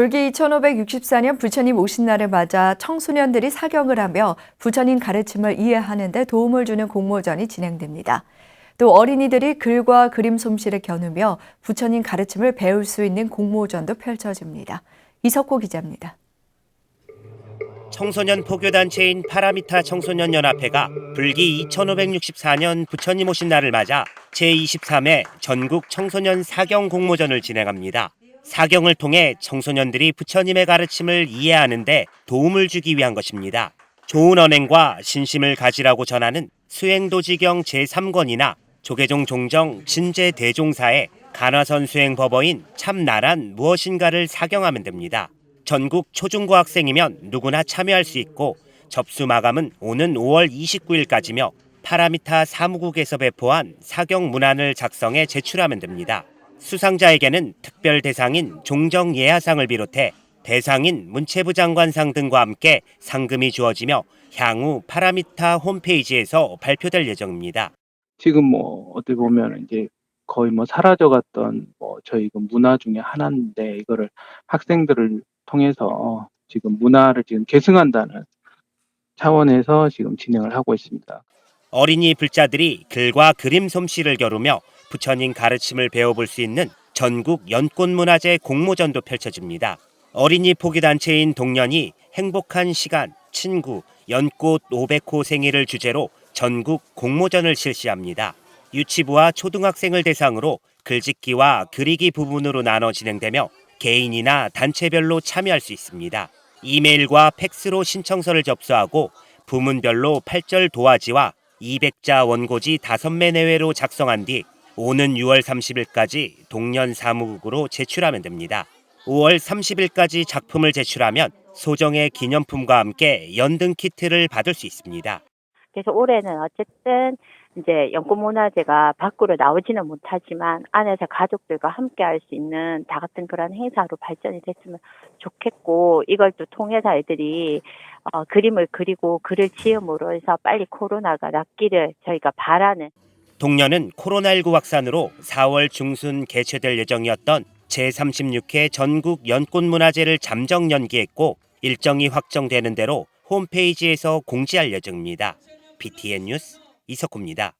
불기 2564년 부처님 오신 날을 맞아 청소년들이 사경을 하며 부처님 가르침을 이해하는 데 도움을 주는 공모전이 진행됩니다. 또 어린이들이 글과 그림 솜씨를 겨누며 부처님 가르침을 배울 수 있는 공모전도 펼쳐집니다. 이석호 기자입니다. 청소년 포교단체인 파라미타 청소년연합회가 불기 2564년 부처님 오신 날을 맞아 제23회 전국 청소년 사경 공모전을 진행합니다. 사경을 통해 청소년들이 부처님의 가르침을 이해하는데 도움을 주기 위한 것입니다. 좋은 언행과 신심을 가지라고 전하는 수행도지경 제3권이나 조계종 종정 진제 대종사의 간화선 수행 법어인 참나란 무엇인가를 사경하면 됩니다. 전국 초중고 학생이면 누구나 참여할 수 있고 접수 마감은 오는 5월 29일까지며 파라미타 사무국에서 배포한 사경 문안을 작성해 제출하면 됩니다. 수상자에게는 특별 대상인 종정 예하상을 비롯해 대상인 문체부 장관상 등과 함께 상금이 주어지며 향후 파라미타 홈페이지에서 발표될 예정입니다. 지금 뭐 어떻게 보면 이제 거의 뭐 사라져갔던 뭐 저희 그 문화 중에 하나인데 이거를 학생들을 통해서 지금 문화를 지금 계승한다는 차원에서 지금 진행을 하고 있습니다. 어린이 불자들이 글과 그림 솜씨를 겨루며 부처님 가르침을 배워볼 수 있는 전국 연꽃문화제 공모전도 펼쳐집니다. 어린이 포기단체인 동년이 행복한 시간, 친구, 연꽃 500호 생일을 주제로 전국 공모전을 실시합니다. 유치부와 초등학생을 대상으로 글짓기와 그리기 부분으로 나눠 진행되며 개인이나 단체별로 참여할 수 있습니다. 이메일과 팩스로 신청서를 접수하고 부문별로 8절 도화지와 200자 원고지 5매 내외로 작성한 뒤 오는 6월 30일까지 동년 사무국으로 제출하면 됩니다. 5월 30일까지 작품을 제출하면 소정의 기념품과 함께 연등 키트를 받을 수 있습니다. 그래서 올해는 어쨌든 이제 연꽃문화제가 밖으로 나오지는 못하지만 안에서 가족들과 함께 할 수 있는 다 같은 그런 행사로 발전이 됐으면 좋겠고 이걸 또 통해서 애들이 어, 그림을 그리고 글을 지음으로 해서 빨리 코로나가 낫기를 저희가 바라는 동년은 코로나19 확산으로 4월 중순 개최될 예정이었던 제36회 전국 연꽃문화제를 잠정 연기했고 일정이 확정되는 대로 홈페이지에서 공지할 예정입니다. BTN 뉴스 이석호입니다.